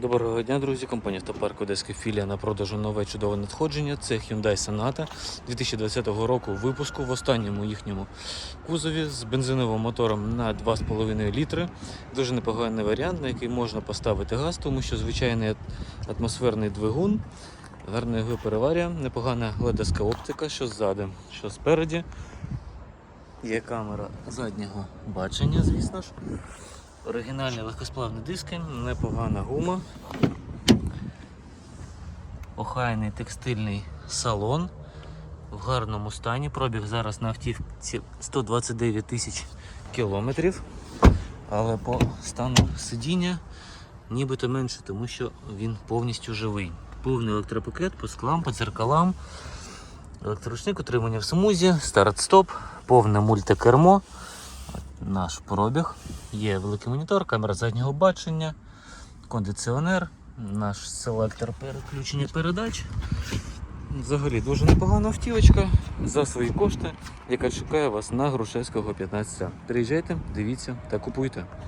Доброго дня, друзі. Компанія Автопарк Одеська філія на продажу нове чудове надходження. Це Hyundai Sonata 2020 року випуску в останньому їхньому кузові з бензиновим мотором на 2,5 літри. Дуже непоганий варіант, на який можна поставити газ, тому що звичайний атмосферний двигун, гарна його переварія, непогана гледовська оптика, що ззаду, що спереді. Є камера заднього бачення, звісно ж. Оригінальні легкосплавні диски, непогана гума. Охайний текстильний салон в гарному стані. Пробіг зараз на автівці 129 тисяч кілометрів. Але по стану сидіння нібито менше, тому що він повністю живий. Повний електропакет по склам, по дзеркалам, електроручник, утримання в смузі, старт-стоп, повне мультикермо. Наш пробіг. Є великий монітор, камера заднього бачення, кондиціонер, наш селектор переключення передач. Взагалі дуже непогана автівочка за свої кошти, яка чекає вас на Грушевського 15. Приїжджайте, дивіться та купуйте.